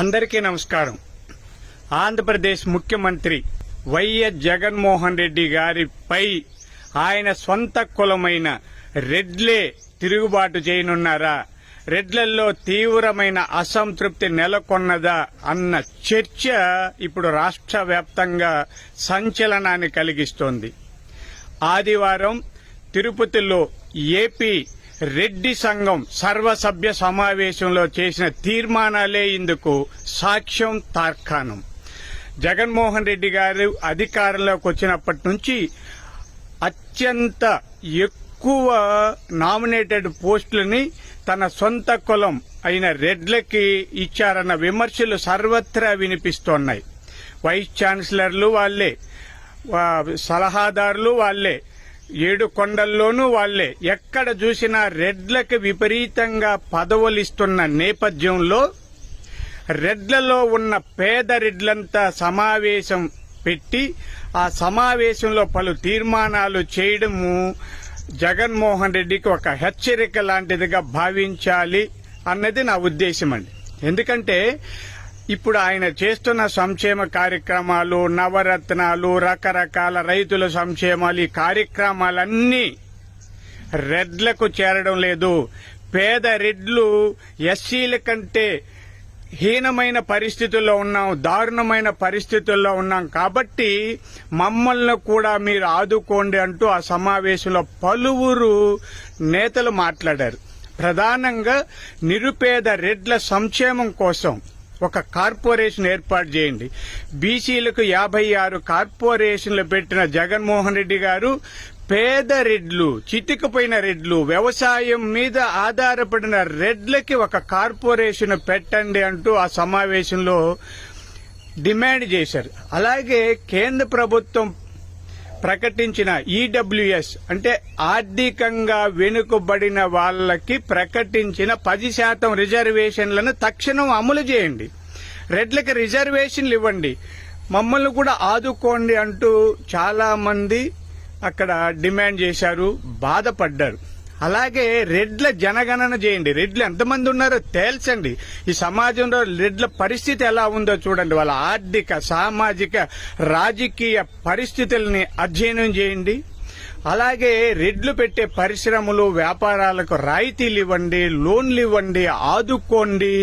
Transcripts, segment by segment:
అందరికీ నమస్కారం. ఆంధ్రప్రదేశ్ ముఖ్యమంత్రి వైఎస్ జగన్మోహన్ రెడ్డి గారిపై ఆయన సొంత కులమైన రెడ్లే తిరుగుబాటు చేయనున్నారా? రెడ్లల్లో తీవ్రమైన అసంతృప్తి నెలకొన్నదా అన్న చర్చ ఇప్పుడు రాష్ట్ర వ్యాప్తంగా సంచలనాన్ని కలిగిస్తోంది. ఆదివారం తిరుపతిలో ఏపీ రెడ్డి సంఘం సర్వసభ్య సమావేశంలో చేసిన తీర్మానాలే ఇందుకు సాక్ష్యం తార్కాణం. జగన్మోహన్ రెడ్డి గారు అధికారంలోకి వచ్చినప్పటి నుంచి అత్యంత ఎక్కువ నామినేటెడ్ పోస్టులని తన సొంత కులం అయిన రెడ్లకి ఇచ్చారన్న విమర్శలు సర్వత్రా వినిపిస్తున్నాయి. వైస్ ఛాన్సలర్లు వాళ్ళే సలహాదారులు వాళ్ళే ఏడు కొండల్లోనూ వాళ్ళే. ఎక్కడ చూసినా రెడ్లకు విపరీతంగా పదవులిస్తున్న నేపథ్యంలో రెడ్లలో ఉన్న పేద రెడ్లంతా సమావేశం పెట్టి ఆ సమావేశంలో పలు తీర్మానాలు చేయడము జగన్మోహన్ రెడ్డికి ఒక హెచ్చరిక లాంటిదిగా భావించాలి అన్నది నా ఉద్దేశం అండి ఎందుకంటే ఇప్పుడు ఆయన చేస్తున్న సంక్షేమ కార్యక్రమాలు నవరత్నాలు రకరకాల రైతుల సంక్షేమాలు ఈ కార్యక్రమాలన్నీ రెడ్లకు చేరడం లేదు. పేద రెడ్లు ఎస్సీల కంటే హీనమైన పరిస్థితుల్లో ఉన్నాం దారుణమైన పరిస్థితుల్లో ఉన్నాం. కాబట్టి మమ్మల్ని కూడా మీరు ఆదుకోండి అంటూ ఆ సమావేశంలో పలువురు నేతలు మాట్లాడారు. ప్రధానంగా నిరుపేద రెడ్ల సంక్షేమం కోసం ఒక కార్పొరేషన్ ఏర్పాటు చేయండి. బీసీలకు యాభై ఆరు కార్పొరేషన్లు పెట్టిన జగన్మోహన్ రెడ్డి గారు పేద రెడ్లు చితికిపోయిన రెడ్లు వ్యవసాయం మీద ఆధారపడిన రెడ్లకి ఒక కార్పొరేషన్ పెట్టండి అంటూ ఆ సమావేశంలో డిమాండ్ చేశారు. అలాగే కేంద్ర ప్రభుత్వం ప్రకటించిన ఈడబ్ల్యూఎస్ అంటే ఆర్థికంగా వెనుకబడిన వాళ్ళకి ప్రకటించిన పది శాతం రిజర్వేషన్లను తక్షణం అమలు చేయండి. రెడ్లకి రిజర్వేషన్లు ఇవ్వండి. మమ్మల్ని కూడా ఆదుకోండి అంటూ చాలా మంది అక్కడ డిమాండ్ చేశారు బాధపడ్డారు. అలాగే రెడ్ల జనగణన చేయండి. రెడ్లు ఎంతమంది ఉన్నారో తేల్చండి. ఈ సమాజంలో రెడ్ల పరిస్థితి ఎలా ఉందో చూడండి. వాళ్ళ ఆర్థిక సామాజిక రాజకీయ పరిస్థితుల్ని అధ్యయనం చేయండి. అలాగే రెడ్లు పెట్టే పరిశ్రమలు వ్యాపారాలకు రాయితీలు ఇవ్వండి లోన్లు ఇవ్వండి ఆదుకోండి.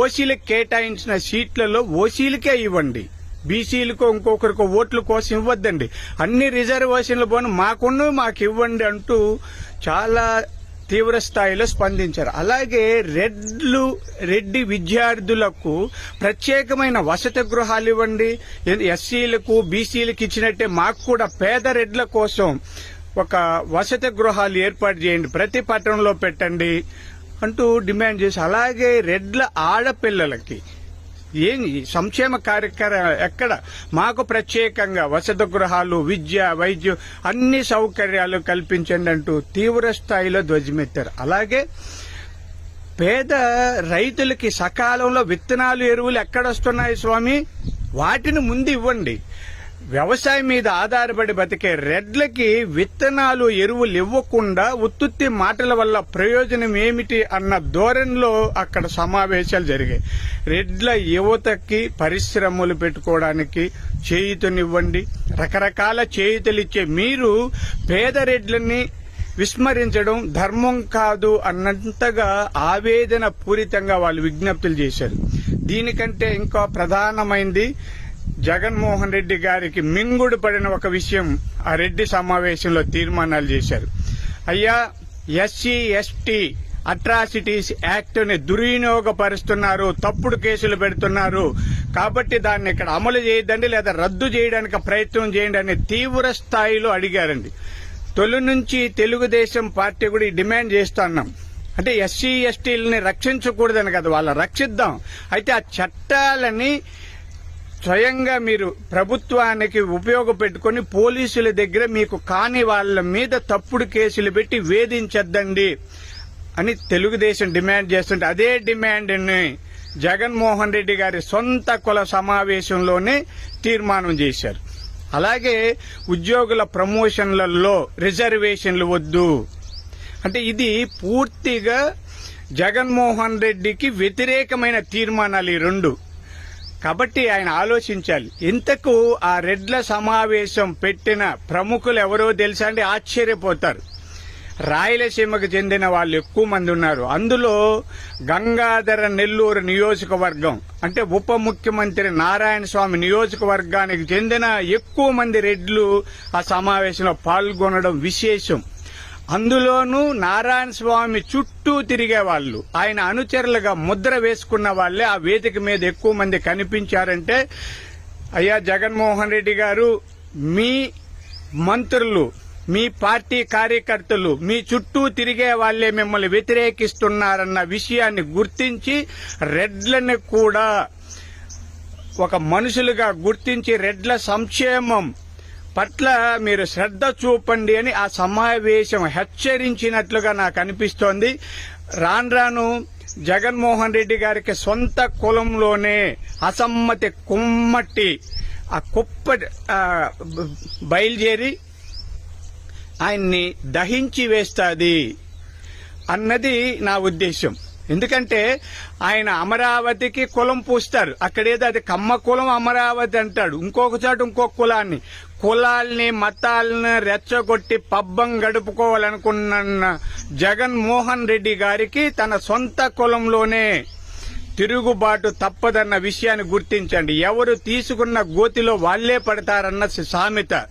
ఓసీలకు కేటాయించిన సీట్లలో ఓసీలకే ఇవ్వండి. బీసీలకు ఇంకొకరికి ఓట్ల కోసం ఇవ్వద్దండి. అన్ని రిజర్వేషన్లు పోను మాకున్న మాకు ఇవ్వండి అంటూ చాలా తీవ్ర స్థాయిలో స్పందించారు. అలాగే రెడ్లు రెడ్డి విద్యార్థులకు ప్రత్యేకమైన వసతి గృహాలు ఇవ్వండి. ఎస్సీలకు బీసీలకు ఇచ్చినట్టే మాకు కూడా పేద రెడ్ల కోసం ఒక వసతి గృహాలు ఏర్పాటు చేయండి. ప్రతి పట్టణంలో పెట్టండి అంటూ డిమాండ్ చేసి అలాగే రెడ్ల ఆడపిల్లలకి ఏం సంక్షేమ కార్యక్రమం ఎక్కడ? మాకు ప్రత్యేకంగా వసతి గృహాలు విద్య వైద్యం అన్ని సౌకర్యాలు కల్పించండి అంటూ తీవ్ర స్థాయిలో ధ్వజమెత్తారు. అలాగే పేద రైతులకి సకాలంలో విత్తనాలు ఎరువులు ఎక్కడొస్తున్నాయి స్వామి? వాటిని ముందు ఇవ్వండి. వ్యవసాయం మీద ఆధారపడి బతికే రెడ్లకి విత్తనాలు ఎరువులు ఇవ్వకుండా ఉత్తుత్తి మాటల వల్ల ప్రయోజనం ఏమిటి అన్న ధోరణిలో అక్కడ సమావేశాలు జరిగాయి. రెడ్ల యువతకి పరిశ్రమలు పెట్టుకోవడానికి చేయుతనివ్వండి. రకరకాల చేయుతలిచ్చే మీరు పేద రెడ్లని విస్మరించడం ధర్మం కాదు అన్నంతగా ఆవేదన పూరితంగా వాళ్ళు విజ్ఞప్తులు చేశారు. దీనికంటే ఇంకా ప్రధానమైంది జగన్మోహన్ రెడ్డి గారికి మింగుడు పడిన ఒక విషయం ఆ రెడ్డి సమావేశంలో తీర్మానాలు చేశారు. అయ్యా ఎస్సీ ఎస్టీ అట్రాసిటీస్ యాక్ట్ని దుర్వినియోగపరుస్తున్నారు తప్పుడు కేసులు పెడుతున్నారు. కాబట్టి దాన్ని ఇక్కడ అమలు చేయదండి లేదా రద్దు చేయడానికి ప్రయత్నం చేయండి అని తీవ్ర స్థాయిలో అడిగారండి. తొలి నుంచి తెలుగుదేశం పార్టీ కూడా డిమాండ్ చేస్తున్నాం అంటే ఎస్సీ ఎస్టీలని రక్షించకూడదని కదా వాళ్ళ రక్షిద్దాం. అయితే ఆ చట్టాలని స్వయంగా మీరు ప్రభుత్వానికి ఉపయోగపెట్టుకొని పోలీసుల దగ్గర మీకు కాని వాళ్ళ మీద తప్పుడు కేసులు పెట్టి వేధించద్దండి అని తెలుగుదేశం డిమాండ్ చేస్తుంటే అదే డిమాండ్ని జగన్మోహన్ రెడ్డి గారి సొంత కుల సమావేశంలోనే తీర్మానం చేశారు. అలాగే ఉద్యోగుల ప్రమోషన్లలో రిజర్వేషన్లు వద్దు. అంటే ఇది పూర్తిగా జగన్మోహన్ రెడ్డికి వ్యతిరేకమైన తీర్మానాలు ఈ రెండు. కాబట్టి ఆయన ఆలోచించాలి. ఇంతకు ఆ రెడ్ల సమావేశం పెట్టిన ప్రముఖులు ఎవరో తెలుసా అంటే ఆశ్చర్యపోతారు. రాయలసీమకు చెందిన వాళ్ళు ఎక్కువ మంది ఉన్నారు. అందులో గంగాధర నెల్లూరు నియోజకవర్గం అంటే ఉప ముఖ్యమంత్రి నారాయణ స్వామి నియోజకవర్గానికి చెందిన ఎక్కువ మంది రెడ్లు ఆ సమావేశంలో పాల్గొనడం విశేషం. అందులోనూ నారాయణ స్వామి చుట్టూ తిరిగే వాళ్ళు ఆయన అనుచరులుగా ముద్ర వేసుకున్న వాళ్ళే. ఆ వేదిక మీద ఎక్కువ మంది కనిపించారంటే అయ్యా జగన్మోహన్ రెడ్డి గారు మీ మంత్రులు మీ పార్టీ కార్యకర్తలు మీ చుట్టూ తిరిగే వాళ్ళే మిమ్మల్ని వ్యతిరేకిస్తున్నారన్న విషయాన్ని గుర్తించి రెడ్లను కూడా ఒక మనుషులుగా గుర్తించి రెడ్ల సంక్షేమం పట్ల మీరు శ్రద్ధ చూపండి అని ఆ సమావేశం హెచ్చరించినట్లుగా నాకు అనిపిస్తోంది. రాను రాను జగన్మోహన్ రెడ్డి గారికి సొంత కులంలోనే అసమ్మతి కుమ్మట్టి ఆ కుప్ప బయలుదేరి ఆయన్ని దహించి వేస్తుంది అన్నది నా ఉద్దేశం. ఎందుకంటే ఆయన అమరావతికి కులం పూస్తారు. అక్కడేదో అది కమ్మ కులం అమరావతి అంటాడు. ఇంకొక చోట ఇంకొక కులాన్ని. కులాల్ని మతాలను రెచ్చగొట్టి పబ్బం గడుపుకోవాలనుకున్న జగన్మోహన్ రెడ్డి గారికి తన సొంత కులంలోనే తిరుగుబాటు తప్పదన్న విషయాన్ని గుర్తించండి. ఎవరు తీసుకున్న గోతిలో వాళ్ళే పడతారన్న సామెత.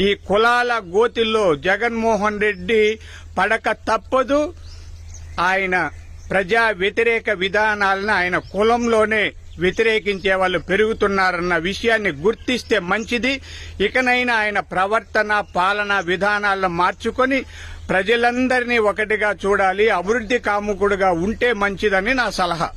ఈ కులాల గోతిలో జగన్మోహన్ రెడ్డి పడక తప్పదు. ఆయన ప్రజా వ్యతిరేక విధానాలను ఆయన కులంలోనే వ్యతిరేకించే వాళ్ళు పెరుగుతున్నారన్న విషయాన్ని గుర్తిస్తే మంచిది. ఇకనైనా ఆయన ప్రవర్తన పాలన విధానాలను మార్చుకొని ప్రజలందరినీ ఒకటిగా చూడాలి అభివృద్ధి కాముకుడుగా ఉంటే మంచిదని నా సలహా.